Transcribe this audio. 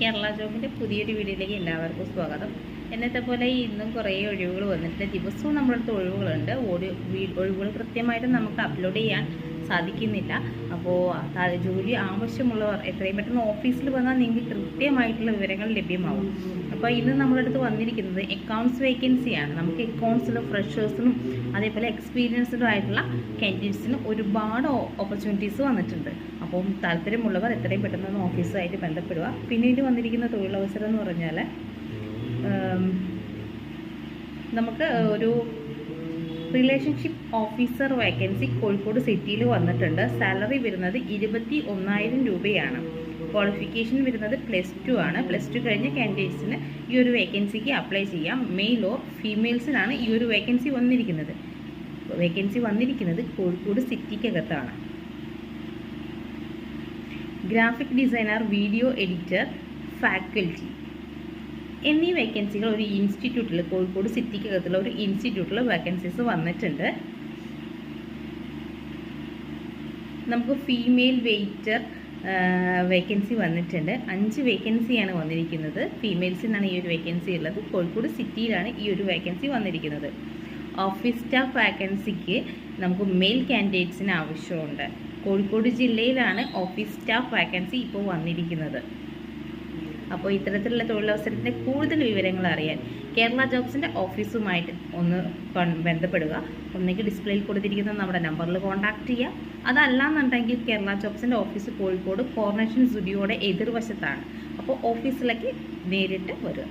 കേരള ജോബിന്റെ പുതിയൊരു വീഡിയോയിലേക്ക് എല്ലാവർക്കും സ്വാഗതം. എന്നത്തെ പോലെ ഇന്നും കുറേ ഒഴിവുകൾ വന്നിട്ടുണ്ട്. ദിവസവും നമ്മുടെ അടുത്ത് ഒഴിവുകളുണ്ട് ഒഴിവുകൾ കൃത്യമായിട്ട് നമുക്ക് അപ്ലോഡ് ചെയ്യാൻ സാധിക്കുന്നില്ല. അപ്പോൾ ജോലി ആവശ്യമുള്ളവർ എത്രയും പെട്ടെന്ന് ഓഫീസിൽ വന്നാൽ നിങ്ങൾക്ക് കൃത്യമായിട്ടുള്ള വിവരങ്ങൾ ലഭ്യമാവും. അപ്പോൾ ഇന്ന് നമ്മളടുത്ത് വന്നിരിക്കുന്നത് അക്കൗണ്ട്സ് വേക്കൻസിയാണ് നമുക്ക് അക്കൗണ്ട്സിലും ഫ്രഷേഴ്സിനും അതേപോലെ എക്സ്പീരിയൻസ്ഡും ആയിട്ടുള്ള കാൻഡിഡേറ്റ്സിന് ഒരുപാട് ഓപ്പർച്യൂണിറ്റീസ് വന്നിട്ടുണ്ട്. അപ്പം താല്പര്യമുള്ളവർ എത്രയും പെട്ടെന്ന് ഒന്ന് ഓഫീസുമായിട്ട് ബന്ധപ്പെടുക. പിന്നീട് വന്നിരിക്കുന്ന തൊഴിലവസരം എന്ന് പറഞ്ഞാൽ നമുക്ക് ഒരു റിലേഷൻഷിപ്പ് ഓഫീസർ വേക്കൻസി കോഴിക്കോട് സിറ്റിയിൽ വന്നിട്ടുണ്ട്. സാലറി വരുന്നത് ഇരുപത്തി ഒന്നായിരം രൂപയാണ്. ക്വാളിഫിക്കേഷൻ വരുന്നത് പ്ലസ് ടു ആണ്. പ്ലസ് ടു കഴിഞ്ഞ കാൻഡിഡേറ്റ്സിന് ഈ ഒരു വേക്കൻസിക്ക് അപ്ലൈ ചെയ്യാം. മെയിൽ ഓർ ഫീമെയിൽസിനാണ് ഈ ഒരു വേക്കൻസി വന്നിരിക്കുന്നത്. വേക്കൻസി വന്നിരിക്കുന്നത് Kozhikode സിറ്റിക്കകത്താണ്. Graphic designer video editor faculty. എന്നീ വേക്കൻസികൾ ഒരു ഇൻസ്റ്റിറ്റ്യൂട്ടിൽ കോഴിക്കോട് സിറ്റിക്കകത്തുള്ള ഒരു ഇൻസ്റ്റിറ്റ്യൂട്ടിൽ വേക്കൻസീസ് വന്നിട്ടുണ്ട്. നമുക്ക് ഫീമെയിൽ വെയിറ്റർ വേക്കൻസി വന്നിട്ടുണ്ട്. അഞ്ച് വേക്കൻസിയാണ് വന്നിരിക്കുന്നത്. ഫീമെയിൽസിനാണ് ഈ ഒരു വേക്കൻസി ഉള്ളത്. കോഴിക്കോട് സിറ്റിയിലാണ് ഈ ഒരു വേക്കൻസി വന്നിരിക്കുന്നത്. ഓഫീസ് സ്റ്റാഫ് വാക്കൻസിക്ക് നമുക്ക് മെയിൽ കാൻഡിഡേറ്റ്സിന് ആവശ്യമുണ്ട്. കോഴിക്കോട് ജില്ലയിലാണ് ഓഫീസ് സ്റ്റാഫ് വാക്കൻസി ഇപ്പോൾ വന്നിരിക്കുന്നത്. അപ്പോൾ ഇത്തരത്തിലുള്ള തൊഴിലവസരത്തിന്റെ കൂടുതൽ വിവരങ്ങൾ അറിയാൻ കേരള ജോബ്സിന്റെ ഓഫീസുമായിട്ട് ഒന്ന് ബന്ധപ്പെടുക. ഒന്നെങ്കിൽ ഡിസ്പ്ലേയിൽ കൊടുത്തിരിക്കുന്ന നമ്മുടെ നമ്പറിൽ കോൺടാക്റ്റ് ചെയ്യുക. അതല്ലാന്നുണ്ടെങ്കിൽ കേരള ജോബ്സിന്റെ ഓഫീസ് കോഴിക്കോട് കോർണേഷൻ സ്റ്റുഡിയോയുടെ എതിർവശത്താണ്. അപ്പോൾ ഓഫീസിലേക്ക് നേരിട്ട് വരിക.